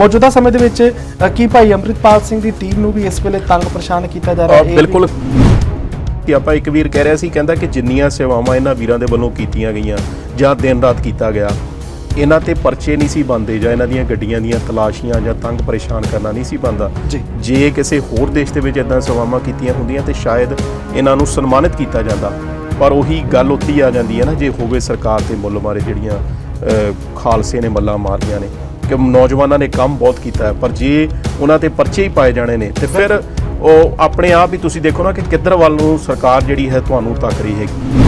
ਮੌਜੂਦਾ ਸਮੇਂ ਦੇ ਵਿੱਚ ਕੀ ਭਾਈ ਅੰਮ੍ਰਿਤਪਾਲ ਸਿੰਘ ਦੀ ਟੀਮ ਨੂੰ ਵੀ ਇਸ ਵੇਲੇ ਤੰਗ ਪਰੇਸ਼ਾਨ ਕੀਤਾ ਜਾ ਰਿਹਾ ਵੀ- ਬਿਲਕੁਲ। ਕਿ ਆਪਾਂ ਇੱਕ ਵੀਰ ਕਹਿ ਰਿਹਾ ਸੀ ਕਹਿੰਦਾ ਕਿ ਜਿੰਨੀਆਂ ਸੇਵਾਵਾਂ ਇਹਨਾਂ ਵੀਰਾਂ ਦੇ ਵੱਲੋਂ ਕੀਤੀਆਂ ਗਈਆਂ ਜਾਂ ਦਿਨ ਰਾਤ ਕੀਤਾ ਗਿਆ ਇਹਨਾਂ ਤੇ ਪਰਚੇ ਨਹੀਂ ਸੀ ਬੰਦੇ ਜਾਂ ਇਹਨਾਂ ਦੀਆਂ ਗੱਡੀਆਂ ਦੀਆਂ ਤਲਾਸ਼ੀਆਂ ਜਾਂ ਤੰਗ ਪਰੇਸ਼ਾਨ ਕਰਨਾ ਨਹੀਂ ਸੀ ਬੰਦਾ ਜੀ। ਕਿਸੇ ਹੋਰ ਦੇਸ਼ ਦੇ ਵਿੱਚ ਇਦਾਂ ਸੇਵਾਵਾਂ ਕੀਤੀਆਂ ਹੁੰਦੀਆਂ ਤੇ ਸ਼ਾਇਦ ਇਹਨਾਂ ਨੂੰ ਸਨਮਾਨਿਤ ਕੀਤਾ ਜਾਂਦਾ। ਪਰ ਉਹੀ ਗੱਲ ਉੱਥੇ ਹੀ ਆ ਜਾਂਦੀ ਹੈ ਨਾ ਜੇ ਹੋਵੇ ਸਰਕਾਰ ਤੇ ਮੁੱਲ ਮਾਰੇ ਜਿਹੜੀਆਂ ਖਾਲਸੇ ਨੇ ਮੱਲਾਂ ਮਾਰੀਆਂ ਨੇ। ਕਿ ਨੌਜਵਾਨਾਂ ਨੇ ਕੰਮ ਬਹੁਤ ਕੀਤਾ ਹੈ, ਪਰ ਜੇ ਉਹਨਾਂ ਤੇ ਪਰਚੇ ਹੀ ਪਾਏ ਜਾਣੇ ਨੇ, ਤੇ ਫਿਰ ਉਹ ਆਪਣੇ ਆਪ ਹੀ ਤੁਸੀਂ ਦੇਖੋ ਨਾ ਕਿ ਕਿੱਧਰ ਵੱਲ ਨੂੰ ਸਰਕਾਰ ਜਿਹੜੀ ਹੈ ਤੁਹਾਨੂੰ ਤੱਕ ਰਹੀ ਹੈਗੀ।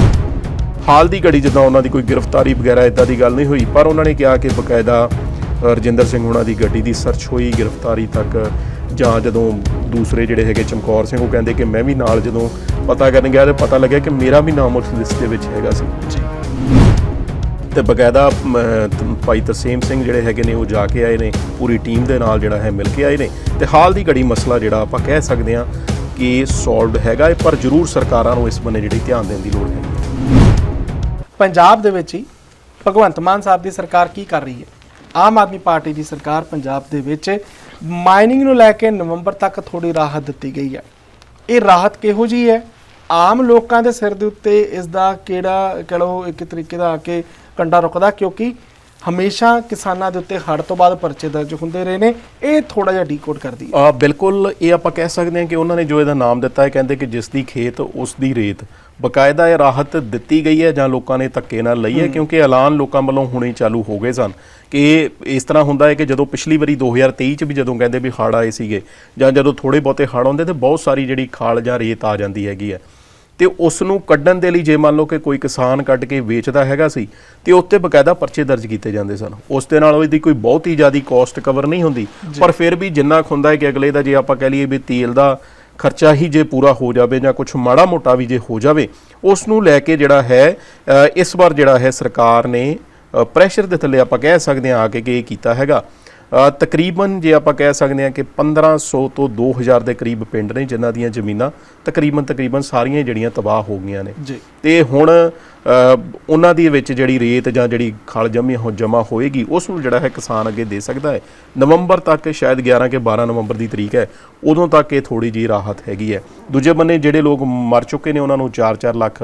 ਹਾਲ ਦੀ ਘੜੀ ਜਿੱਦਾਂ ਉਹਨਾਂ ਦੀ ਕੋਈ ਗ੍ਰਿਫਤਾਰੀ ਵਗੈਰਾ ਇਦਾਂ ਦੀ ਗੱਲ ਨਹੀਂ ਹੋਈ, ਪਰ ਉਹਨਾਂ ਨੇ ਕਿਹਾ ਕਿ ਬਕਾਇਦਾ ਰਜਿੰਦਰ ਸਿੰਘ ਉਹਨਾਂ ਦੀ ਗੱਡੀ ਦੀ ਸਰਚ ਹੋਈ, ਗ੍ਰਿਫਤਾਰੀ ਤੱਕ, ਜਾਂ ਜਦੋਂ ਦੂਸਰੇ ਜਿਹੜੇ ਹੈਗੇ ਚਮਕੌਰ ਸਿੰਘ, ਉਹ ਕਹਿੰਦੇ ਕਿ ਮੈਂ ਵੀ ਨਾਲ ਜਦੋਂ ਪਤਾ ਕਰਨ ਗਿਆ ਤੇ ਪਤਾ ਲੱਗਿਆ ਕਿ ਮੇਰਾ ਵੀ ਨਾਮ ਉਸ ਲਿਸਟ ਦੇ ਵਿੱਚ ਹੈਗਾ ਸੀ। ਤੇ ਬਕਾਇਦਾ ਭਾਈ ਤਰਸੇਮ ਸਿੰਘ ਜਿਹੜੇ ਹੈਗੇ ਨੇ ਉਹ ਜਾ ਕੇ ਆਏ ਨੇ ਪੂਰੀ ਟੀਮ ਦੇ ਨਾਲ ਜਿਹੜਾ ਹੈ ਮਿਲ ਕੇ ਆਏ ਨੇ। ਤੇ ਹਾਲ ਦੀ ਘੜੀ ਮਸਲਾ ਜਿਹੜਾ ਆਪਾਂ ਕਹਿ ਸਕਦੇ ਹਾਂ ਕਿ ਸੋਲਵਡ ਹੈਗਾ ਹੈ, ਪਰ ਜ਼ਰੂਰ ਸਰਕਾਰਾਂ ਨੂੰ ਇਸ ਬੰਨੇ ਜਿਹੜੀ ਧਿਆਨ ਦੇਣ ਦੀ ਲੋੜ ਹੈ। ਪੰਜਾਬ ਦੇ ਵਿੱਚ ਹੀ ਭਗਵੰਤ ਮਾਨ ਸਾਹਿਬ ਦੀ ਸਰਕਾਰ ਕੀ ਕਰ ਰਹੀ ਹੈ? ਆਮ ਆਦਮੀ ਪਾਰਟੀ ਦੀ ਸਰਕਾਰ ਪੰਜਾਬ ਦੇ ਵਿੱਚ ਮਾਈਨਿੰਗ ਨੂੰ ਲੈ ਕੇ ਨਵੰਬਰ ਤੱਕ ਥੋੜੀ ਰਾਹਤ ਦਿੱਤੀ ਗਈ ਹੈ। ਇਹ ਰਾਹਤ ਕਿਹੋ ਜੀ ਹੈ? ਆਮ ਲੋਕਾਂ ਦੇ ਸਿਰ ਦੇ ਉੱਤੇ ਇਸ ਦਾ ਕਿਹੜਾ ਕਹ ਲਓ ਇੱਕ ਤਰੀਕੇ ਦਾ ਆ ਕੇ ਕੰਡਾ ਰੁਕਦਾ ਕਿਉਂਕਿ ਹਮੇਸ਼ਾ ਕਿਸਾਨਾਂ ਦੇ ਉੱਤੇ ਹੜ੍ਹ ਤੋਂ ਬਾਅਦ ਪਰਚੇ ਦਰਜ ਹੁੰਦੇ ਰਹੇ ਨੇ। ਇਹ ਥੋੜਾ ਜਿਹਾ ਡੀਕੋਡ ਕਰਦੀ ਹੈ। ਆ ਬਿਲਕੁਲ ਇਹ ਆਪਾਂ ਕਹਿ ਸਕਦੇ ਹਾਂ ਕਿ ਉਹਨਾਂ ਨੇ ਜੋ ਇਹਦਾ ਨਾਮ ਦਿੱਤਾ ਹੈ ਕਹਿੰਦੇ ਕਿ ਜਿਸ ਦੀ ਖੇਤ ਉਸ ਦੀ ਰੇਤ ਬਕਾਇਦਾ ਇਹ ਰਾਹਤ ਦਿੱਤੀ ਗਈ ਹੈ ਜਾਂ ਲੋਕਾਂ ਨੇ ਧੱਕੇ ਨਾਲ ਲਈ ਹੈ ਕਿਉਂਕਿ ਐਲਾਨ ਲੋਕਾਂ ਵੱਲੋਂ ਹੁਣੇ ਚਾਲੂ ਹੋ ਗਏ ਸਨ ਕਿ ਇਹ ਇਸ ਤਰ੍ਹਾਂ ਹੁੰਦਾ ਹੈ ਕਿ ਜਦੋਂ ਪਿਛਲੀ ਵਾਰੀ 2023 ਚ ਵੀ ਜਦੋਂ ਕਹਿੰਦੇ ਵੀ ਹੜ੍ਹ ਆਏ ਸੀਗੇ ਜਾਂ ਜਦੋਂ ਥੋੜੇ ਬਹੁਤੇ ਹੜ੍ਹ ਆਉਂਦੇ ਤੇ ਬਹੁਤ ਸਾਰੀ ਜਿਹੜੀ ਖਾਲ ਜਾਂ ਰੇਤ ਆ ਜਾਂਦੀ ਹੈਗੀ ਹੈ। ਤੇ ਉਸ ਨੂੰ ਕੱਢਣ ਦੇ ਲਈ ਜੇ ਮੰਨ ਲਓ ਕਿ ਕੋਈ ਕਿਸਾਨ ਕੱਢ ਕੇ ਵੇਚਦਾ ਹੈਗਾ ਸੀ ਤੇ ਉੱਤੇ ਬਕਾਇਦਾ ਪਰਚੇ ਦਰਜ ਕੀਤੇ ਜਾਂਦੇ ਸਨ। ਉਸ ਦੇ ਨਾਲ ਉਹਦੀ ਕੋਈ ਬਹੁਤੀ ਜ਼ਿਆਦੀ ਕਾਸਟ ਕਵਰ ਨਹੀਂ ਹੁੰਦੀ। ਪਰ ਫਿਰ ਵੀ ਜਿੰਨਾ ਹੁੰਦਾ ਹੈ ਕਿ ਅਗਲੇ ਦਾ ਜੇ ਆਪਾਂ ਕਹਿ ਲਈਏ ਵੀ ਤੇਲ ਦਾ ਖਰਚਾ ਹੀ ਜੇ ਪੂਰਾ ਹੋ ਜਾਵੇ ਜਾਂ ਕੁਝ ਮਾੜਾ ਮੋਟਾ ਵੀ ਜੇ ਹੋ ਜਾਵੇ ਉਸ ਨੂੰ ਲੈ ਕੇ ਜਿਹੜਾ ਹੈ ਇਸ ਵਾਰ ਜਿਹੜਾ ਹੈ ਸਰਕਾਰ ਨੇ ਪ੍ਰੈਸ਼ਰ ਦੇ ਥੱਲੇ ਆਪਾਂ ਕਹਿ ਸਕਦੇ ਹਾਂ ਆ ਕੇ ਕਿ ਇਹ ਕੀਤਾ ਹੈਗਾ। ਤਕਰੀਬਨ ਜੇ ਆਪਾਂ ਕਹਿ ਸਕਦੇ ਹਾਂ ਕਿ 1500 ਤੋਂ 2000 ਦੇ ਕਰੀਬ ਪਿੰਡ ਨੇ ਜਿਨ੍ਹਾਂ ਦੀਆਂ ਜ਼ਮੀਨਾਂ ਤਕਰੀਬਨ ਤਕਰੀਬਨ ਸਾਰੀਆਂ ਜਿਹੜੀਆਂ ਤਬਾਹ ਹੋ ਗਈਆਂ ਨੇ। ਜੀ। ਤੇ ਹੁਣ ਉਹਨਾਂ ਦੀ ਵਿੱਚ ਜਿਹੜੀ ਰੇਤ ਜਾਂ ਜਿਹੜੀ ਖਲ ਜਮੀ ਹੋ ਜਮਾ ਹੋਏਗੀ ਉਸ ਨੂੰ ਜਿਹੜਾ ਹੈ ਕਿਸਾਨ ਅੱਗੇ ਦੇ ਸਕਦਾ ਹੈ। ਨਵੰਬਰ ਤੱਕ ਸ਼ਾਇਦ 11 ਕੇ 12 ਨਵੰਬਰ ਦੀ ਤਰੀਕ ਹੈ ਉਦੋਂ ਤੱਕ ਇਹ ਥੋੜੀ ਜੀ ਰਾਹਤ ਹੈਗੀ ਹੈ। ਦੂਜੇ ਬੰਨੇ ਜਿਹੜੇ ਲੋਕ ਮਰ ਚੁੱਕੇ ਨੇ ਉਹਨਾਂ ਨੂੰ 4-4 ਲੱਖ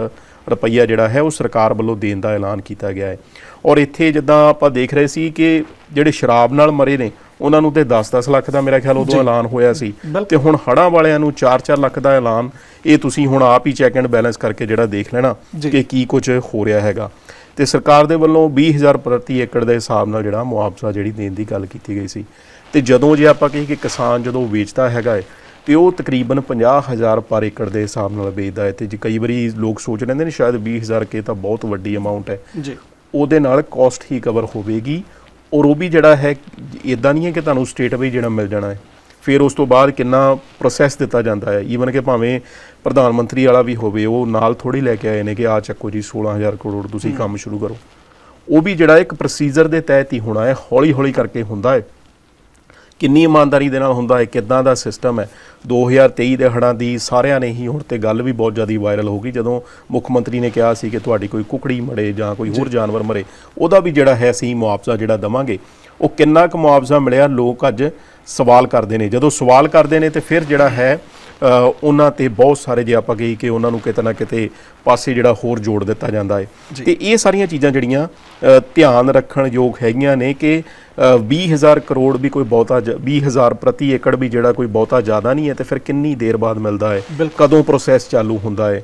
ਰੁਪਈਆ ਜਿਹੜਾ ਹੈ ਉਹ ਸਰਕਾਰ ਵੱਲੋਂ ਦੇਣ ਦਾ ਐਲਾਨ ਕੀਤਾ ਗਿਆ ਹੈ। ਔਰ ਇੱਥੇ ਜਿੱਦਾਂ ਆਪਾਂ ਦੇਖ ਰਹੇ ਸੀ ਕਿ ਜਿਹੜੇ ਸ਼ਰਾਬ ਨਾਲ ਮਰੇ ਨੇ ਉਹਨਾਂ ਨੂੰ ਤੇ 10-10 ਲੱਖ ਦਾ ਮੇਰਾ ਖਿਆਲ ਉਦੋਂ ਐਲਾਨ ਹੋਇਆ ਸੀ। ਤੇ ਹੁਣ ਹੜਾਂ ਵਾਲਿਆਂ ਨੂੰ 4-4 ਲੱਖ ਦਾ ਐਲਾਨ ਇਹ ਤੁਸੀਂ ਹੁਣ ਆਪ ਹੀ ਚੈੱਕ ਐਂਡ ਬੈਲੈਂਸ ਕਰਕੇ ਜਿਹੜਾ ਦੇਖ ਲੈਣਾ। ਕਿ ਕੀ ਕੁਝ ਹੋ ਰਿਹਾ ਹੈਗਾ। ਤੇ ਸਰਕਾਰ ਦੇ ਵੱਲੋਂ 20000 ਪ੍ਰਤੀ ਏਕੜ ਦੇ ਹਿਸਾਬ ਨਾਲ ਜਿਹੜਾ ਮੁਆਵਜ਼ਾ ਜਿਹੜੀ ਦੇਣ ਦੀ ਗੱਲ ਕੀਤੀ ਗਈ ਸੀ। ਤੇ ਜਦੋਂ ਜੇ ਆਪਾਂ ਕਹੀਏ ਕਿ ਕਿਸਾਨ ਜਦੋਂ ਵੇਚਦਾ ਹੈਗਾ ਹੈ ਤੇ ਉਹ ਤਕਰੀਬਨ 50000 ਪਰ ਏਕੜ ਦੇ ਹਿਸਾਬ ਨਾਲ ਵੇਚਦਾ ਹੈ ਤੇ ਜੇ ਕਈ ਵਾਰੀ ਲੋਕ ਸੋਚ ਲੈਂਦੇ ਨੇ ਸ਼ਾਇਦ 20000 ਕੇ ਤਾਂ ਬਹੁਤ ਵੱਡੀ ਅਮਾਉਂਟ ਹੈ। ਜੀ। ਉਹਦੇ ਨਾਲ ਕਾਸਟ ਹੀ ਕਵਰ ਹੋਵੇਗੀ ਔਰ ਉਹ ਵੀ ਜਿਹੜਾ ਹੈ ਇਦਾਂ ਨਹੀਂ ਹੈ ਕਿ ਤੁਹਾਨੂੰ ਸਟੇਟ ਵੀ ਜਿਹੜਾ ਮਿਲ ਜਾਣਾ ਹੈ। ਫਿਰ ਉਸ ਤੋਂ ਬਾਅਦ ਕਿੰਨਾ ਪ੍ਰੋਸੈਸ ਦਿੱਤਾ ਜਾਂਦਾ ਹੈ। ਈਵਨ ਕਿ ਭਾਵੇਂ ਪ੍ਰਧਾਨ ਮੰਤਰੀ ਵਾਲਾ ਵੀ ਹੋਵੇ ਉਹ ਨਾਲ ਥੋੜੀ ਲੈ ਕੇ ਆਏ ਨੇ ਕਿ ਆ ਚੱਕੋ ਜੀ 16000 ਕਰੋੜ ਤੁਸੀਂ ਕੰਮ ਸ਼ੁਰੂ ਕਰੋ। ਉਹ ਵੀ ਜਿਹੜਾ ਇੱਕ ਪ੍ਰੋਸੀਜਰ ਦੇ ਤਹਿਤ ਹੀ ਹੋਣਾ ਹੈ ਹੌਲੀ ਹੌਲੀ ਕਰਕੇ ਹੁੰਦਾ ਹੈ। ਕਿੰਨੀ ਇਮਾਨਦਾਰੀ ਦੇ ਨਾਲ ਹੁੰਦਾ ਹੈ ਕਿੱਦਾਂ ਦਾ ਸਿਸਟਮ ਹੈ। 2023 ਦੇ ਹੜ੍ਹਾਂ ਦੀ ਸਾਰਿਆਂ ਨੇ ਹੀ ਹੁਣ ਤੇ ਗੱਲ ਵੀ ਬਹੁਤ ਜ਼ਿਆਦਾ ਵਾਇਰਲ ਹੋ ਗਈ ਜਦੋਂ ਮੁੱਖ ਮੰਤਰੀ ਨੇ ਕਿਹਾ ਸੀ ਕਿ ਤੁਹਾਡੀ ਕੋਈ ਕੁਕੜੀ ਮਰੇ ਜਾਂ ਕੋਈ ਹੋਰ ਜਾਨਵਰ ਮਰੇ ਉਹਦਾ ਵੀ ਜਿਹੜਾ ਹੈ ਅਸੀਂ ਮੁਆਵਜ਼ਾ ਜਿਹੜਾ ਦਵਾਂਗੇ। ਉਹ ਕਿੰਨਾ ਕੁ ਮੁਆਵਜ਼ਾ ਮਿਲਿਆ? ਲੋਕ ਅੱਜ ਸਵਾਲ ਕਰਦੇ ਨੇ। ਜਦੋਂ ਸਵਾਲ ਕਰਦੇ ਨੇ ਤੇ ਫਿਰ ਜਿਹੜਾ ਹੈ ਉਹਨਾਂ ਤੇ ਬਹੁਤ ਸਾਰੇ ਜੇ ਆਪਾਂ ਕਹੀ ਕਿ ਉਹਨਾਂ ਨੂੰ ਕਿਤੇ ਨਾ ਕਿਤੇ ਪਾਸੇ ਜਿਹੜਾ ਹੋਰ ਜੋੜ ਦਿੱਤਾ ਜਾਂਦਾ ਹੈ। ਤੇ ਇਹ ਸਾਰੀਆਂ ਚੀਜ਼ਾਂ ਜਿਹੜੀਆਂ ਧਿਆਨ ਰੱਖਣ ਯੋਗ ਹੈਗੀਆਂ ਨੇ ਕਿ ਅ, 20000 ਕਰੋੜ ਵੀ ਕੋਈ ਬਹੁਤਾ ਜ- 20000 ਪ੍ਰਤੀ ਏਕੜ ਵੀ ਜਿਹੜਾ ਕੋਈ ਬਹੁਤਾ ਜ਼ਿਆਦਾ ਨਹੀਂ ਹੈ ਤੇ ਫਿਰ ਕਿੰਨੀ ਦੇਰ ਬਾਅਦ ਮਿਲਦਾ ਹੈ। ਕਦੋਂ ਪ੍ਰੋਸੈਸ ਚਾਲੂ ਹੁੰਦਾ ਹੈ?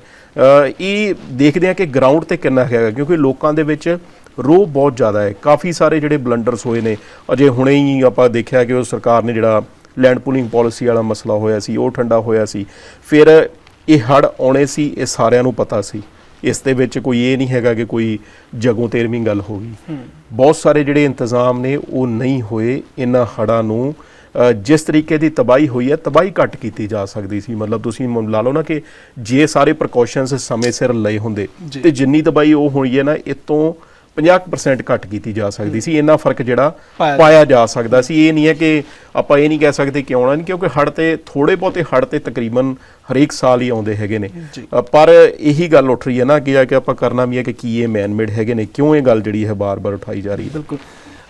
ਇਹ ਦੇਖਦੇ ਆ ਕਿ ਗਰਾਊਂਡ ਤੇ ਕਿੰਨਾ ਹੈਗਾ ਕਿਉਂਕਿ ਲੋਕਾਂ ਦੇ ਵਿੱਚ ਰੋਹ ਬਹੁਤ ਜ਼ਿਆਦਾ ਹੈ। ਕਾਫੀ ਸਾਰੇ ਜਿਹੜੇ ਬਲੰਡਰਸ ਹੋਏ ਨੇ ਅਜੇ ਹੁਣੇ ਹੀ ਆਪਾਂ ਦੇਖਿਆ ਕਿ ਉਹ ਸਰਕਾਰ ਨੇ ਜਿਹੜਾ ਲੈਂਡ ਪੂਲਿੰਗ ਪਾਲਿਸੀ ਵਾਲਾ ਮਸਲਾ ਹੋਇਆ ਸੀ ਉਹ ਠੰਡਾ ਹੋਇਆ ਸੀ। ਫਿਰ ਇਹ ਹੜ ਆਉਣੇ ਸੀ ਇਹ ਸਾਰਿਆਂ ਨੂੰ ਪਤਾ ਸੀ। ਇਸ ਦੇ ਵਿੱਚ ਕੋਈ ਇਹ ਨਹੀਂ ਹੈਗਾ ਕਿ ਕੋਈ ਜਗੋਂ ਤੇਰਵੀਂ ਗੱਲ ਹੋ ਗਈ। ਬਹੁਤ ਸਾਰੇ ਜਿਹੜੇ ਇੰਤਜ਼ਾਮ ਨੇ ਉਹ ਨਹੀਂ ਹੋਏ। ਇਹਨਾਂ ਹੜਾਂ ਨੂੰ ਜਿਸ ਤਰੀਕੇ ਦੀ ਤਬਾਹੀ ਹੋਈ ਹੈ ਤਬਾਹੀ ਘੱਟ ਕੀਤੀ ਜਾ ਸਕਦੀ ਸੀ। ਮਤਲਬ ਤੁਸੀਂ ਲਾ ਲਓ ਨਾ ਕਿ ਜੇ ਸਾਰੇ ਪ੍ਰੀਕਾਸ਼ਨਸ ਸਮੇਂ ਸਿਰ ਲਏ ਹੁੰਦੇ। ਤੇ ਜਿੰਨੀ ਤਬਾਹੀ ਉਹ ਹੋਈ ਹੈ ਨਾ ਇਹ ਤੋਂ 50% ਘੱਟ ਕੀਤੀ ਜਾ ਸਕਦੀ ਸੀ ਇੰਨਾ ਫਰਕ ਜਿਹੜਾ ਪਾਇਆ ਪਾਇਆ ਜਾ ਸਕਦਾ ਸੀ ਇਹ ਨਹੀਂ ਹੈ ਕਿ ਆਪਾਂ ਇਹ ਨਹੀਂ ਕਹਿ ਸਕਦੇ ਕਿ ਆਉਣਾ ਨਹੀਂ ਕਿਉਂਕਿ ਹੜ ਤੇ ਥੋੜੇ ਬਹੁਤੇ ਹੜ ਤੇ ਤਕਰੀਬਨ ਹਰੇਕ ਸਾਲ ਹੀ ਆਉਂਦੇ ਹੈਗੇ ਨੇ ਜੀ। ਅ, ਪਰ ਇਹੀ ਗੱਲ ਉੱਠ ਰਹੀ ਹੈ ਨਾ ਕਿ ਆ ਕਿ ਆਪਾਂ ਕਰਨਾ ਵੀ ਹੈ ਕਿ ਕੀ ਇਹ ਮੈਨ ਮੇਡ ਹੈਗੇ ਨੇ ਕਿਉਂ ਇਹ ਗੱਲ ਜਿਹੜੀ ਹੈ ਬਾਰ-ਬਾਰ ਉਠਾਈ ਜਾ ਰਹੀ ਹੈ ਬਿਲਕੁਲ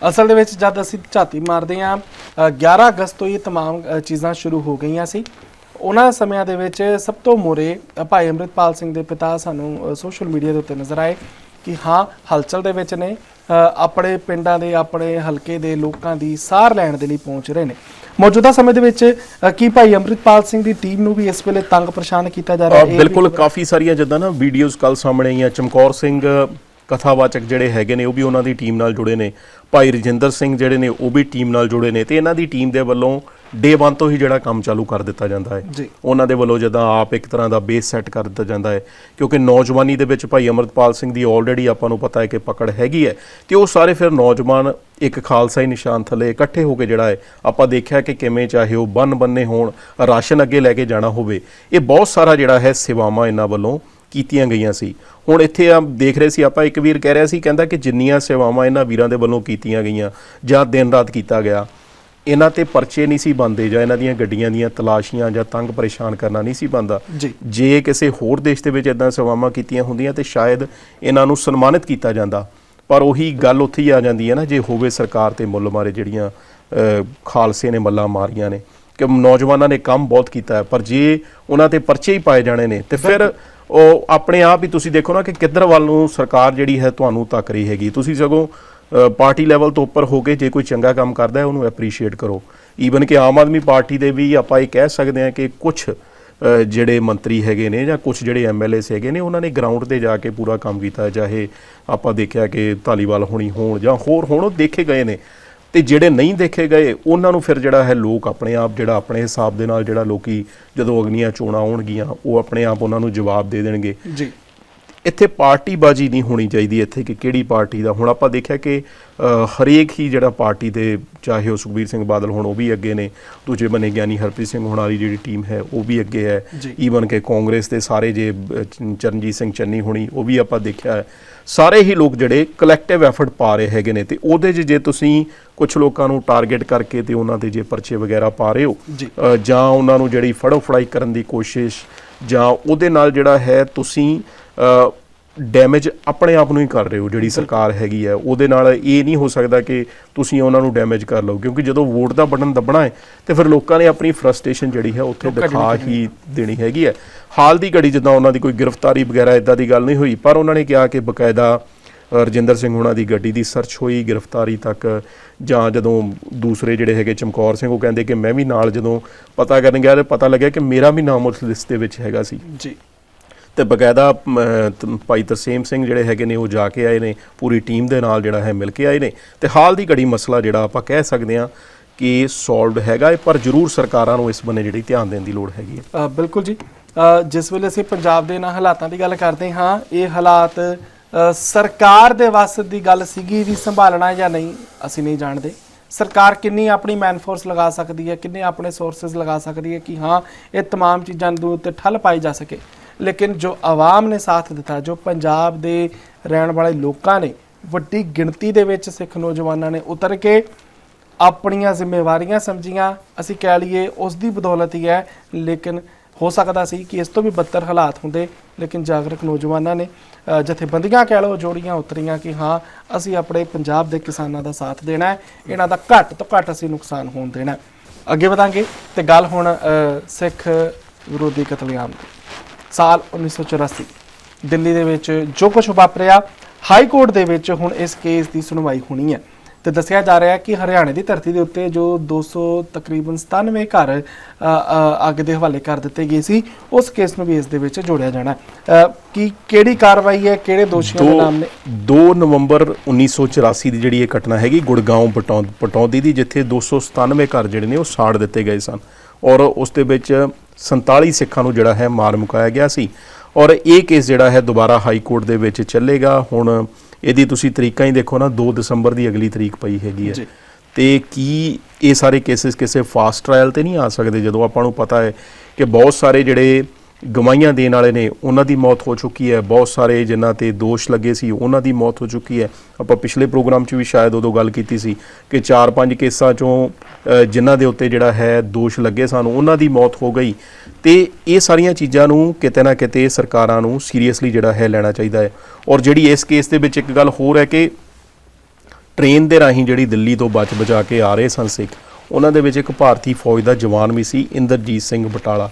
ਅਸਲ ਦੇ ਵਿੱਚ ਜਦ ਅਸੀਂ ਝਾਤੀ ਮਾਰਦੇ ਹਾਂ ਅ, 11 ਅਗਸਤ ਤੋਂ ਇਹ तमाम ਅ, ਚੀਜ਼ਾਂ ਸ਼ੁਰੂ ਹੋ ਗਈਆਂ ਸੀ ਉਹਨਾਂ ਸਮਿਆਂ ਦੇ ਵਿੱਚ ਸਭ ਤੋਂ ਮੋਰੇ ਭਾਈ ਅੰਮ੍ਰਿਤਪਾਲ ਸਿੰਘ ਦੇ ਪਿਤਾ ਸਾਨੂੰ ਸੋਸ਼ਲ ਮੀਡੀਆ ਦੇ ਉੱਤੇ ਨਜ਼ਰ ਆਏ ਕਿ ਹਾਂ ਹਲਚਲ ਦੇ ਵਿੱਚ ਨੇ ਆਪਣੇ ਪਿੰਡਾਂ ਦੇ ਆਪਣੇ ਹਲਕੇ ਦੇ ਲੋਕਾਂ ਦੀ ਸਾਰ ਲੈਣ ਦੇ ਲਈ ਪਹੁੰਚ ਰਹੇ ਨੇ। ਮੌਜੂਦਾ ਸਮੇਂ ਦੇ ਵਿੱਚ ਕੀ ਭਾਈ ਅੰਮ੍ਰਿਤਪਾਲ ਸਿੰਘ ਦੀ ਟੀਮ ਨੂੰ ਵੀ ਇਸ ਵੇਲੇ ਤੰਗ ਪਰੇਸ਼ਾਨ ਕੀਤਾ ਜਾ ਰਿਹਾ ਵੀ ਬਿਲਕੁਲ ਕਾਫੀ ਸਾਰੀਆਂ ਜਿੱਦਾਂ ਨਾ ਵੀਡੀਓਜ਼ ਕੱਲ ਸਾਹਮਣੇ ਆਈਆਂ। ਚਮਕੌਰ ਸਿੰਘ ਕਥਾਵਾਚਕ ਜਿਹੜੇ ਹੈਗੇ ਨੇ ਉਹ ਵੀ ਉਹਨਾਂ ਦੀ ਟੀਮ ਨਾਲ ਜੁੜੇ ਨੇ। ਭਾਈ ਰਜਿੰਦਰ ਸਿੰਘ ਜਿਹੜੇ ਨੇ ਉਹ ਵੀ ਟੀਮ ਨਾਲ ਜੁੜੇ ਨੇ। ਤੇ ਇਹਨਾਂ ਦੀ ਟੀਮ ਦੇ ਵੱਲੋਂ ਡੇ 1 ਤੋਂ ਹੀ ਜਿਹੜਾ ਕੰਮ ਚਾਲੂ ਕਰ ਦਿੱਤਾ ਜਾਂਦਾ ਹੈ। ਉਹਨਾਂ ਦੇ ਵੱਲੋਂ ਜਦਾਂ ਆਪ ਇੱਕ ਤਰ੍ਹਾਂ ਦਾ ਬੇਸ ਸੈੱਟ ਕਰ ਦਿੱਤਾ ਜਾਂਦਾ ਹੈ। ਕਿਉਂਕਿ ਨੌਜਵਾਨੀ ਦੇ ਵਿੱਚ ਭਾਈ ਅਮਰਤਪਾਲ ਸਿੰਘ ਦੀ ਆਲਰੇਡੀ ਆਪਾਂ ਨੂੰ ਪਤਾ ਹੈ ਕਿ ਪਕੜ ਹੈਗੀ ਹੈ। ਤੇ ਉਹ ਸਾਰੇ ਫਿਰ ਨੌਜਵਾਨ ਇੱਕ ਖਾਲਸਾਈ ਨਿਸ਼ਾਨ ਥੱਲੇ ਇਕੱਠੇ ਹੋ ਕੇ ਜਿਹੜਾ ਹੈ ਆਪਾਂ ਦੇਖਿਆ ਕਿ ਕਿਵੇਂ ਚਾਹੇ ਉਹ ਬੰਨ ਬੰਨੇ ਹੋਣ ਰਾਸ਼ਨ ਅੱਗੇ ਲੈ ਕੇ ਜਾਣਾ ਹੋਵੇ। ਇਹ ਬਹੁਤ ਸਾਰਾ ਜਿਹੜਾ ਹੈ ਸੇਵਾਵਾਂ ਇਹਨਾਂ ਵੱਲੋਂ ਕੀਤੀਆਂ ਗਈਆਂ ਸੀ। ਹੁਣ ਇੱਥੇ ਆ ਦੇਖ ਰਹੇ ਸੀ ਆਪਾਂ ਇੱਕ ਵੀਰ ਕਹਿ ਰਿਹਾ ਸੀ ਕਹਿੰਦਾ ਕਿ ਜਿੰਨੀਆਂ ਸੇਵਾਵਾਂ ਇਹਨਾਂ ਵੀਰਾਂ ਦੇ ਵੱਲੋਂ ਕੀਤੀਆਂ ਗਈਆਂ ਜਾਂ ਦਿਨ ਰਾਤ ਕੀਤਾ ਗਿਆ ਇਹਨਾਂ ਤੇ ਪਰਚੇ ਨਹੀਂ ਸੀ ਬੰਦੇ ਜਾਂ ਇਹਨਾਂ ਦੀਆਂ ਗੱਡੀਆਂ ਦੀਆਂ ਤਲਾਸ਼ੀਆਂ ਜਾਂ ਤੰਗ ਪਰੇਸ਼ਾਨ ਕਰਨਾ ਨਹੀਂ ਸੀ ਬੰਦਾ ਜੀ। ਕਿਸੇ ਹੋਰ ਦੇਸ਼ ਦੇ ਵਿੱਚ ਇਦਾਂ ਸੇਵਾਵਾਂ ਕੀਤੀਆਂ ਹੁੰਦੀਆਂ ਤੇ ਸ਼ਾਇਦ ਇਹਨਾਂ ਨੂੰ ਸਨਮਾਨਿਤ ਕੀਤਾ ਜਾਂਦਾ। ਪਰ ਉਹੀ ਗੱਲ ਉੱਥੇ ਹੀ ਆ ਜਾਂਦੀ ਹੈ ਨਾ ਜੇ ਹੋਵੇ ਸਰਕਾਰ ਤੇ ਮੁੱਲ ਮਾਰੇ ਜਿਹੜੀਆਂ ਖਾਲਸੇ ਨੇ ਮੱਲਾਂ ਮਾਰੀਆਂ ਨੇ। ਕਿ ਨੌਜਵਾਨਾਂ ਨੇ ਕੰਮ ਬਹੁਤ ਕੀਤਾ ਹੈ ਪਰ ਜੇ ਉਹਨਾਂ ਤੇ ਪਰਚੇ ਹੀ ਪਾਏ ਜਾਣੇ ਨੇ ਤੇ ਫਿਰ ਉਹ ਆਪਣੇ ਆਪ ਹੀ ਤੁਸੀਂ ਦੇਖੋ ਨਾ ਕਿ ਕਿੱਧਰ ਵੱਲ ਨੂੰ ਸਰਕਾਰ ਜਿਹੜੀ ਹੈ ਤੁਹਾਨੂੰ ਤੱਕ ਰਹੀ ਹੈਗੀ। ਤੁਸੀਂ ਸਗੋਂ ਪਾਰਟੀ ਲੈਵਲ ਤੋਂ ਉੱਪਰ ਹੋ ਕੇ ਜੇ ਕੋਈ ਚੰਗਾ ਕੰਮ ਕਰਦਾ ਹੈ, ਉਹਨੂੰ ਐਪਰੀਸ਼ੀਏਟ ਕਰੋ। ਈਵਨ ਕਿ ਆਮ ਆਦਮੀ ਪਾਰਟੀ ਦੇ ਵੀ ਆਪਾਂ ਇਹ ਕਹਿ ਸਕਦੇ ਹਾਂ ਕਿ ਕੁਝ ਜਿਹੜੇ ਮੰਤਰੀ ਹੈਗੇ ਨੇ ਜਾਂ ਕੁਝ ਜਿਹੜੇ ਐਮਐਲਏਸ ਹੈਗੇ ਨੇ, ਉਹਨਾਂ ਨੇ ਗਰਾਊਂਡ ਤੇ ਜਾ ਕੇ ਪੂਰਾ ਕੰਮ ਕੀਤਾ, ਚਾਹੇ ਆਪਾਂ ਦੇਖਿਆ ਕਿ ਧਾਲੀਵਾਲ ਹੋਣੀ ਹੋਣ ਜਾਂ ਹੋਰ ਹੋਣ, ਉਹ ਦੇਖੇ ਗਏ ਨੇ। ਤੇ ਜਿਹੜੇ ਨਹੀਂ ਦੇਖੇ ਗਏ, ਉਹਨਾਂ ਨੂੰ ਫਿਰ ਜਿਹੜਾ ਹੈ ਲੋਕ ਆਪਣੇ ਆਪ, ਜਿਹੜਾ ਆਪਣੇ ਹਿਸਾਬ ਦੇ ਨਾਲ ਜਿਹੜਾ ਲੋਕੀ ਜਦੋਂ ਅਗਨੀਆਂ ਚੋਣਾਂ ਆਉਣਗੀਆਂ, ਉਹ ਆਪਣੇ ਆਪ ਉਹਨਾਂ ਨੂੰ ਜਵਾਬ ਦੇ ਦੇਣਗੇ। ਜੀ। ਇੱਥੇ ਪਾਰਟੀਬਾਜ਼ੀ ਨਹੀਂ ਹੋਣੀ ਚਾਹੀਦੀ ਇੱਥੇ ਕਿ ਕਿਹੜੀ ਪਾਰਟੀ ਦਾ। ਹੁਣ ਆਪਾਂ ਦੇਖਿਆ ਕਿ ਹਰੇਕ ਹੀ ਜਿਹੜਾ ਪਾਰਟੀ ਦੇ ਚਾਹੇ ਉਹ ਸੁਖਬੀਰ ਸਿੰਘ ਬਾਦਲ ਹੁਣ ਉਹ ਵੀ ਅੱਗੇ ਨੇ। ਦੂਜੇ ਬੰਨੇ ਗਿਆਨੀ ਹਰਪ੍ਰੀਤ ਸਿੰਘ ਹੋਣ ਵਾਲੀ ਜਿਹੜੀ ਟੀਮ ਹੈ ਉਹ ਵੀ ਅੱਗੇ ਹੈ। ਈਵਨ ਕਿ ਕਾਂਗਰਸ ਦੇ ਸਾਰੇ ਜੇ ਚਰਨਜੀਤ ਸਿੰਘ ਚੰਨੀ ਹੋਣੀ ਉਹ ਵੀ ਆਪਾਂ ਦੇਖਿਆ ਸਾਰੇ ਹੀ ਲੋਕ ਜਿਹੜੇ ਕਲੈਕਟਿਵ ਐਫਰਟ ਪਾ ਰਹੇ ਹੈਗੇ ਨੇ ਤੇ ਉਹਦੇ 'ਚ ਜੇ ਤੁਸੀਂ ਕੁਝ ਲੋਕਾਂ ਨੂੰ ਟਾਰਗੇਟ ਕਰਕੇ ਤੇ ਉਹਨਾਂ ਦੇ ਜੇ ਪਰਚੇ ਵਗੈਰਾ ਪਾ ਰਹੇ ਹੋ ਜਾਂ। ਉਹਨਾਂ ਨੂੰ ਜਿਹੜੀ ਫੜੋ ਫੜਾਈ ਕਰਨ ਦੀ ਕੋਸ਼ਿਸ਼ ਜਾਂ ਉਹਦੇ ਨਾਲ ਜਿਹੜਾ ਹੈ ਤੁਸੀਂ ਡੈਮੇਜ ਆਪਣੇ ਆਪ ਨੂੰ ਹੀ ਕਰ ਰਹੇ ਹੋ ਜਿਹੜੀ ਸਰਕਾਰ ਹੈਗੀ ਹੈ ਉਹਦੇ ਨਾਲ ਇਹ ਨਹੀਂ ਹੋ ਸਕਦਾ ਕਿ ਤੁਸੀਂ ਉਹਨਾਂ ਨੂੰ ਡੈਮੇਜ ਕਰ ਲਓ ਕਿਉਂਕਿ ਜਦੋਂ ਵੋਟ ਦਾ ਬਟਨ ਦੱਬਣਾ ਹੈ ਤੇ ਫਿਰ ਲੋਕਾਂ ਨੇ ਆਪਣੀ ਫਰਸਟ੍ਰੇਸ਼ਨ ਜਿਹੜੀ ਹੈ ਉੱਥੇ ਦਿਖਾ। ਹੀ ਦੇਣੀ ਹੈਗੀ ਹੈ। ਹਾਲ ਦੀ ਘੜੀ ਜਿੱਦਾਂ ਉਹਨਾਂ ਦੀ ਕੋਈ ਗ੍ਰਿਫਤਾਰੀ ਵਗੈਰਾ ਇਦਾਂ ਦੀ ਗੱਲ ਨਹੀਂ ਹੋਈ ਪਰ ਉਹਨਾਂ ਨੇ ਕਿਹਾ ਕਿ ਬਕਾਇਦਾ ਰਜਿੰਦਰ ਸਿੰਘ ਉਹਨਾਂ ਦੀ ਗੱਡੀ ਦੀ ਸਰਚ ਹੋਈ ਗ੍ਰਿਫਤਾਰੀ ਤੱਕ ਜਾਂ ਜਦੋਂ ਦੂਸਰੇ ਜਿਹੜੇ ਹੈਗੇ ਚਮਕੌਰ ਸਿੰਘ ਉਹ ਕਹਿੰਦੇ ਕਿ ਮੈਂ ਵੀ ਨਾਲ ਜਦੋਂ ਪਤਾ ਕਰਨ ਗਿਆ ਤੇ ਪਤਾ ਲੱਗਿਆ ਕਿ ਮੇਰਾ ਵੀ ਨਾਮ ਉਸ ਲਿਸਟ ਦੇ ਵਿੱਚ ਹੈਗਾ ਸੀ। ਜੀ। ਤੇ ਬਕਾਇਦਾ ਅਮ, ਤ- ਭਾਈ ਤਰਸੇਮ ਸਿੰਘ ਜਿਹੜੇ ਹੈਗੇ ਨੇ ਉਹ ਜਾ ਕੇ ਆਏ ਨੇ ਪੂਰੀ ਟੀਮ ਦੇ ਨਾਲ ਜਿਹੜਾ ਹੈ ਮਿਲ ਕੇ ਆਏ ਨੇ ਤੇ ਹਾਲ ਦੀ ਘੜੀ ਮਸਲਾ ਜਿਹੜਾ ਆਪਾਂ ਕਹਿ ਸਕਦੇ ਹਾਂ ਕਿ ਸੋਲਵਡ ਹੈਗਾ ਹੈ, ਪਰ ਜ਼ਰੂਰ ਸਰਕਾਰਾਂ ਨੂੰ ਇਸ ਬੰਨੇ ਜਿਹੜੀ ਧਿਆਨ ਦੇਣ ਦੀ ਲੋੜ ਹੈਗੀ ਹੈ ਅ, ਬਿਲਕੁਲ ਜੀ ਅ, ਜਿਸ ਵੇਲੇ ਅਸੀਂ ਪੰਜਾਬ ਦੇ ਨਾਲ ਹਾਲਾਤਾਂ ਦੀ ਗੱਲ ਕਰਦੇ ਹਾਂ ਇਹ ਹਾਲਾਤ ਅ, ਸਰਕਾਰ ਦੇ ਵੱਸ ਦੀ ਗੱਲ ਸੀਗੀ ਵੀ ਸੰਭਾਲਣਾ ਜਾਂ ਨਹੀਂ ਅਸੀਂ ਨਹੀਂ ਜਾਣਦੇ ਸਰਕਾਰ ਕਿੰਨੀ ਆਪਣੀ ਮੈਨਫੋਰਸ ਲਗਾ ਸਕਦੀ ਹੈ ਕਿੰਨੇ ਆਪਣੇ ਸੋਰਸਸ ਲਗਾ ਸਕਦੀ ਹੈ ਕਿ ਹਾਂ ਇਹ तमाम ਚੀਜ਼ਾਂ ਦੇ ਉੱਤੇ ਠੱਲ ਪਾਈ ਜਾ ਸਕੇ ਲੇਕਿਨ ਜੋ ਆਵਾਮ ਨੇ ਸਾਥ ਦਿੱਤਾ, ਜੋ ਪੰਜਾਬ ਦੇ ਰਹਿਣ ਵਾਲੇ ਲੋਕਾਂ ਨੇ ਵੱਡੀ ਗਿਣਤੀ ਦੇ ਵਿੱਚ ਸਿੱਖ ਨੌਜਵਾਨਾਂ ਨੇ ਉਤਰ ਕੇ ਆਪਣੀਆਂ ਜ਼ਿੰਮੇਵਾਰੀਆਂ ਸਮਝੀਆਂ, ਅਸੀਂ ਕਹਿ ਲਈਏ ਉਸ ਦੀ ਬਦੌਲਤ ਹੀ ਹੈ, ਲੇਕਿਨ ਹੋ ਸਕਦਾ ਸੀ ਕਿ ਇਸ ਤੋਂ ਵੀ ਬੱਤਰ ਹਾਲਾਤ ਹੁੰਦੇ, ਲੇਕਿਨ ਜਾਗਰੂਕ ਨੌਜਵਾਨਾਂ ਨੇ ਜਥੇਬੰਦੀਆਂ ਕਹਿ ਲਓ, ਜੋੜੀਆਂ ਉਤਰੀਆਂ ਕਿ ਹਾਂ, ਅਸੀਂ ਆਪਣੇ ਪੰਜਾਬ ਦੇ ਕਿਸਾਨਾਂ ਦਾ ਸਾਥ ਦੇਣਾ ਹੈ, ਇਹਨਾਂ ਦਾ ਘੱਟ ਤੋਂ ਘੱਟ ਅਸੀਂ ਨੁਕਸਾਨ ਹੋਣ ਦੇਣਾ ਅੱਗੇ ਵਧਾਂਗੇ ਤੇ ਗੱਲ ਹੁਣ ਸਿੱਖ ਵਿਰੋਧੀ ਕਤਲੇਆਮ ਦੀ। ਸਾਲ 1984 ਦਿੱਲੀ ਦੇ ਵਿੱਚ ਜੋ ਕੁਝ ਵਾਪਰਿਆ ਹਾਈ ਕੋਰਟ ਦੇ ਵਿੱਚ ਹੁਣ ਇਸ ਕੇਸ ਦੀ ਸੁਣਵਾਈ ਹੋਣੀ ਹੈ। ਤੇ ਦੱਸਿਆ ਜਾ ਰਿਹਾ ਹੈ ਕਿ ਹਰਿਆਣੇ ਦੀ ਧਰਤੀ ਦੇ ਉੱਤੇ ਜੋ 200 ਤਕਰੀਬਨ 97 ਘਰ ਅੱਗ ਦੇ ਹਵਾਲੇ ਕਰ ਦਿੱਤੇ ਗਏ ਸੀ ਉਸ ਕੇਸ ਨੂੰ ਵੀ ਇਸ ਦੇ ਵਿੱਚ ਜੋੜਿਆ ਜਾਣਾ ਕੀ ਕਿਹੜੀ ਕਾਰਵਾਈ ਹੈ? ਕਿਹੜੇ ਦੋਸ਼ੀਆਂ ਦੇ ਨਾਮ ਨੇ? 2 ਨਵੰਬਰ 1984 ਦੀ ਜਿਹੜੀ ਇਹ ਘਟਨਾ ਹੈਗੀ ਗੁੜਗਾਉਂ ਪਟੌਂ ਪਟੌਦੀ ਦੀ ਜਿੱਥੇ 297 ਘਰ ਜਿਹੜੇ ਨੇ ਉਹ ਸਾੜ ਦਿੱਤੇ ਗਏ ਸਨ। ਔਰ ਉਸ ਦੇ ਵਿੱਚ 47 ਸਿੱਖਾਂ ਨੂੰ ਜਿਹੜਾ ਹੈ ਮਾਰ ਮੁਕਾਇਆ ਗਿਆ ਸੀ। ਔਰ ਇਹ ਕੇਸ ਜਿਹੜਾ ਹੈ ਦੁਬਾਰਾ ਹਾਈ ਕੋਰਟ ਦੇ ਵਿੱਚ ਚੱਲੇਗਾ। ਹੁਣ ਇਹਦੀ ਤੁਸੀਂ ਤਰੀਕਾਂ ਹੀ ਦੇਖੋ ਨਾ 2 ਦਸੰਬਰ ਦੀ ਅਗਲੀ ਤਰੀਕ ਪਈ ਹੈਗੀ ਹੈ। ਤੇ ਕੀ ਇਹ ਸਾਰੇ ਕੇਸਿਸ ਕਿਸੇ ਫਾਸਟ ਟ੍ਰਾਇਲ ਤੇ ਨਹੀਂ ਆ ਸਕਦੇ? ਜਦੋਂ ਆਪਾਂ ਨੂੰ ਪਤਾ ਹੈ ਕਿ ਬਹੁਤ ਸਾਰੇ ਜਿਹੜੇ ਗਵਾਹੀਆਂ ਦੇਣ ਵਾਲੇ ਨੇ, ਉਹਨਾਂ ਦੀ ਮੌਤ ਹੋ ਚੁੱਕੀ ਹੈ। ਬਹੁਤ ਸਾਰੇ ਜਿਨ੍ਹਾਂ ਤੇ ਦੋਸ਼ ਲੱਗੇ ਸੀ, ਉਹਨਾਂ ਦੀ ਮੌਤ ਹੋ ਚੁੱਕੀ ਹੈ। ਆਪਾਂ ਪਿਛਲੇ ਪ੍ਰੋਗਰਾਮ 'ਚ ਵੀ ਸ਼ਾਇਦ ਉਦੋਂ ਗੱਲ ਕੀਤੀ ਸੀ ਕਿ 4-5 ਕੇਸਾਂ 'ਚੋਂ ਜਿਨ੍ਹਾਂ ਦੇ ਉੱਤੇ ਜਿਹੜਾ ਹੈ ਦੋਸ਼ ਲੱਗੇ ਸਨ, ਉਹਨਾਂ ਦੀ ਮੌਤ ਹੋ ਗਈ। ਤੇ ਇਹ ਸਾਰੀਆਂ ਚੀਜ਼ਾਂ ਨੂੰ ਕਿਤੇ ਨਾ ਕਿਤੇ ਸਰਕਾਰਾਂ ਨੂੰ ਸੀਰੀਅਸਲੀ ਜਿਹੜਾ ਹੈ ਲੈਣਾ ਚਾਹੀਦਾ ਹੈ। ਔਰ ਜਿਹੜੀ ਇਸ ਕੇਸ ਦੇ ਵਿੱਚ ਇੱਕ ਗੱਲ ਹੋਰ ਹੈ ਕਿ ਟ੍ਰੇਨ ਦੇ ਰਾਹੀਂ ਜਿਹੜੀ ਦਿੱਲੀ ਤੋਂ ਬਚ ਬਚਾ ਕੇ ਆ ਰਹੇ ਸਨ ਸਿੱਖ, ਉਹਨਾਂ ਦੇ ਵਿੱਚ ਇੱਕ ਭਾਰਤੀ ਫੌਜ ਦਾ ਜਵਾਨ ਵੀ ਸੀ, ਇੰਦਰਜੀਤ ਸਿੰਘ ਬਟਾਲਾ।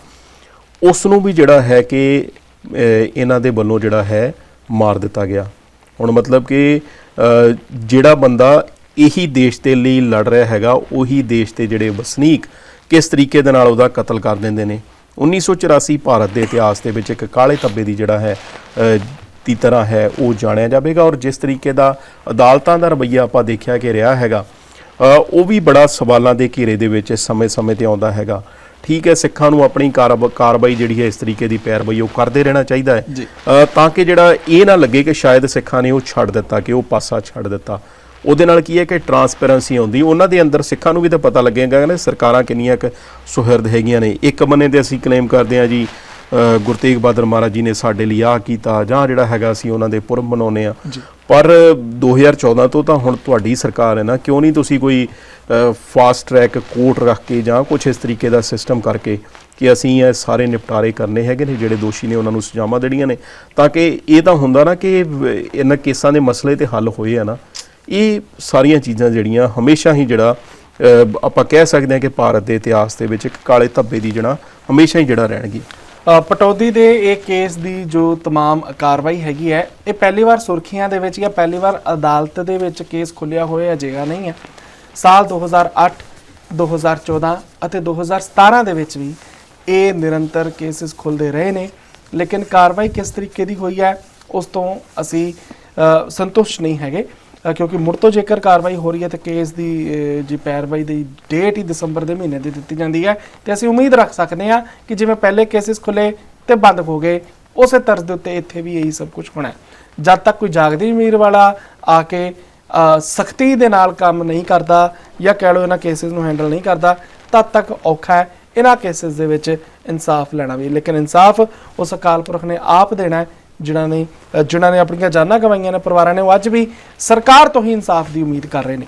ਉਸ ਨੂੰ ਵੀ ਜਿਹੜਾ ਹੈ ਕਿ ਇਹਨਾਂ ਦੇ ਵੱਲੋਂ ਜਿਹੜਾ ਹੈ ਮਾਰ ਦਿੱਤਾ ਗਿਆ। ਹੁਣ ਮਤਲਬ ਕਿ ਜਿਹੜਾ ਬੰਦਾ ਇਹੀ ਦੇਸ਼ ਦੇ ਲਈ ਲੜ ਰਿਹਾ ਹੈਗਾ, ਉਹੀ ਦੇਸ਼ ਦੇ ਜਿਹੜੇ ਵਸਨੀਕ ਕਿਸ ਤਰੀਕੇ ਦੇ ਨਾਲ ਉਹਦਾ ਕਤਲ ਕਰ ਦਿੰਦੇ ਨੇ? 1984 ਭਾਰਤ ਦੇ ਇਤਿਹਾਸ ਦੇ ਵਿੱਚ ਇੱਕ ਕਾਲੇ ਧੱਬੇ ਦੀ ਜਿਹੜਾ ਹੈ ਦੀ ਤਰ੍ਹਾਂ ਹੈ, ਉਹ ਜਾਣਿਆ ਜਾਵੇਗਾ। ਔਰ ਜਿਸ ਤਰੀਕੇ ਦਾ ਅਦਾਲਤਾਂ ਦਾ ਰਵੱਈਆ ਆਪਾਂ ਦੇਖਿਆ ਕਿ ਰਿਹਾ ਹੈਗਾ ਉਹ ਵੀ ਬੜਾ ਸਵਾਲਾਂ ਦੇ ਘੇਰੇ ਦੇ ਵਿੱਚ ਸਮੇਂ-ਸਮੇਂ ਤੇ ਆਉਂਦਾ ਹੈਗਾ। ਠੀਕ ਹੈ ਸਿੱਖਾਂ ਨੂੰ ਆਪਣੀ ਕਾਰਵਾਈ ਜਿਹੜੀ ਹੈ ਇਸ ਤਰੀਕੇ ਦੀ ਪੈਰਵਾਈ ਉਹ ਕਰਦੇ ਰਹਿਣਾ ਚਾਹੀਦਾ ਹੈ। ਤਾਂ ਕਿ ਜਿਹੜਾ ਇਹ ਨਾ ਲੱਗੇ ਕਿ ਸ਼ਾਇਦ ਸਿੱਖਾਂ ਨੇ ਉਹ ਛੱਡ ਦਿੱਤਾ ਕਿ ਉਹ ਪਾਸਾ ਛੱਡ ਦਿੱਤਾ। ਉਹਦੇ ਨਾਲ ਕੀ ਹੈ ਕਿ ਟਰਾਂਸਪੇਰੈਂਸੀ ਆਉਂਦੀ। ਉਹਨਾਂ ਦੇ ਅੰਦਰ ਸਿੱਖਾਂ ਨੂੰ ਵੀ ਤਾਂ ਪਤਾ ਲੱਗੇਗਾ ਕਿ ਸਰਕਾਰਾਂ ਕਿੰਨੀਆਂ ਕੁ ਸੁਹਿਰਦ ਹੈਗੀਆਂ ਨੇ। ਇੱਕ ਬੰਨੇ ਤੇ ਅਸੀਂ ਕਲੇਮ ਕਰਦੇ ਹਾਂ ਜੀ ਅ, ਗੁਰੂ ਤੇਗ ਬਹਾਦਰ ਮਹਾਰਾਜ ਜੀ ਨੇ ਸਾਡੇ ਲਈ ਆਹ ਕੀਤਾ ਜਾਂ ਜਿਹੜਾ ਹੈਗਾ ਅਸੀਂ ਉਹਨਾਂ ਦੇ ਪੁਰਬ ਮਨਾਉਂਦੇ ਆ। ਪਰ 2014 ਤੋਂ ਤਾਂ ਹੁਣ ਤੁਹਾਡੀ ਸਰਕਾਰ ਹੈ ਨਾ ਕਿਉਂ ਨਹੀਂ ਤੁਸੀਂ ਕੋਈ ਫਾਸਟ ਟਰੈਕ ਕੋਰਟ ਰੱਖ ਕੇ ਜਾਂ ਕੁਝ ਇਸ ਤਰੀਕੇ ਦਾ ਸਿਸਟਮ ਕਰਕੇ ਕਿ ਅਸੀਂ ਇਹ ਸਾਰੇ ਨਿਪਟਾਰੇ ਕਰਨੇ ਹੈਗੇ ਨੇ ਜਿਹੜੇ ਦੋਸ਼ੀ ਨੇ ਉਹਨਾਂ ਨੂੰ ਸਜ਼ਾਵਾਂ ਦੇਣੀਆਂ ਨੇ ਤਾਂ ਕਿ ਇਹ ਤਾਂ ਹੁੰਦਾ ਨਾ ਕਿ ਇਹਨਾਂ ਕੇਸਾਂ ਦੇ ਮਸਲੇ ਤੇ ਹੱਲ ਹੋਏ ਆ ਨਾ। ਇਹ ਸਾਰੀਆਂ ਚੀਜ਼ਾਂ ਜਿਹੜੀਆਂ ਹਮੇਸ਼ਾ ਹੀ ਜਿਹੜਾ ਆਪਾਂ ਕਹਿ ਸਕਦੇ ਹਾਂ ਕਿ ਭਾਰਤ ਦੇ ਇਤਿਹਾਸ ਦੇ ਵਿੱਚ ਇੱਕ ਕਾਲੇ ਧੱਬੇ ਦੀ ਜਿਹੜਾ ਹਮੇਸ਼ਾ ਹੀ ਜਿਹੜਾ ਰਹਿਣਗੀ ਪਟੌਦੀ ਦੇ ਇਹ ਕੇਸ ਦੀ ਜੋ तमाम ਕਾਰਵਾਈ ਹੈਗੀ ਹੈ ਇਹ ਪਹਿਲੀ ਵਾਰ ਸੁਰਖੀਆਂ ਦੇ ਵਿੱਚ ਜਾਂ ਪਹਿਲੀ ਵਾਰ ਅਦਾਲਤ ਦੇ ਵਿੱਚ ਕੇਸ ਖੁੱਲਿਆ ਹੋਇਆ ਅਜਿਹਾ ਨਹੀਂ ਹੈ ਸਾਲ 2008 2014 ਅਤੇ 2017 ਦੇ ਵਿੱਚ ਵੀ ਇਹ ਨਿਰੰਤਰ ਕੇਸਿਸ ਖੁੱਲਦੇ ਰਹੇ ਨੇ ਲੇਕਿਨ ਕਾਰਵਾਈ ਕਿਸ ਤਰੀਕੇ ਦੀ ਹੋਈ ਹੈ ਉਸ ਤੋਂ ਅਸੀਂ ਅ, ਸੰਤੁਸ਼ਟ ਨਹੀਂ ਹੈਗੇ ਅ, ਕਿਉਂਕਿ ਮੁੜ ਤੋਂ ਜੇਕਰ ਕਾਰਵਾਈ ਹੋ ਰਹੀ ਹੈ ਤਾਂ ਕੇਸ ਦੀ ਜੀ ਪੈਰਵਾਈ ਦੀ ਡੇਟ ਹੀ ਦਸੰਬਰ ਦੇ ਮਹੀਨੇ ਦੀ ਦਿੱਤੀ ਜਾਂਦੀ ਹੈ, ਤੇ ਅਸੀਂ ਉਮੀਦ ਰੱਖ ਸਕਦੇ ਹਾਂ ਕਿ ਜਿਵੇਂ ਪਹਿਲੇ ਕੇਸਿਸ ਖੁੱਲੇ ਤੇ ਬੰਦ ਹੋ ਗਏ, ਉਸੇ ਤਰਜ਼ ਦੇ ਉੱਤੇ ਇੱਥੇ ਵੀ ਇਹੀ ਸਭ ਕੁਝ ਹੋਣਾ ਹੈ। ਜਦ ਤੱਕ ਕੋਈ ਜਾਗਦੀ ਅਮੀਰ ਵਾਲਾ ਆ ਕੇ ਸਖਤੀ ਦੇ ਨਾਲ ਕੰਮ ਨਹੀਂ ਕਰਦਾ ਜਾਂ ਕਹਿ ਲਓ ਇਹਨਾਂ ਕੇਸਿਸ ਨੂੰ ਹੈਂਡਲ ਨਹੀਂ ਕਰਦਾ, ਤਦ ਤੱਕ ਔਖਾ ਹੈ ਇਹਨਾਂ ਕੇਸਿਸ ਦੇ ਵਿੱਚ ਇਨਸਾਫ ਲੈਣਾ ਵੀ ਲੇਕਿਨ ਇਨਸਾਫ ਉਸ ਅਕਾਲ ਪੁਰਖ ਨੇ ਆਪ ਦੇਣਾ ਹੈ ਜਿਨ੍ਹਾਂ ਨੇ ਜਿਨ੍ਹਾਂ ਨੇ ਆਪਣੀਆਂ ਜਾਨਾਂ ਗਵਾਈਆਂ ਨੇ, ਪਰਿਵਾਰਾਂ ਨੇ, ਉਹ ਅੱਜ ਵੀ ਸਰਕਾਰ ਤੋਂ ਹੀ ਇਨਸਾਫ ਦੀ ਉਮੀਦ ਕਰ ਰਹੇ ਨੇ।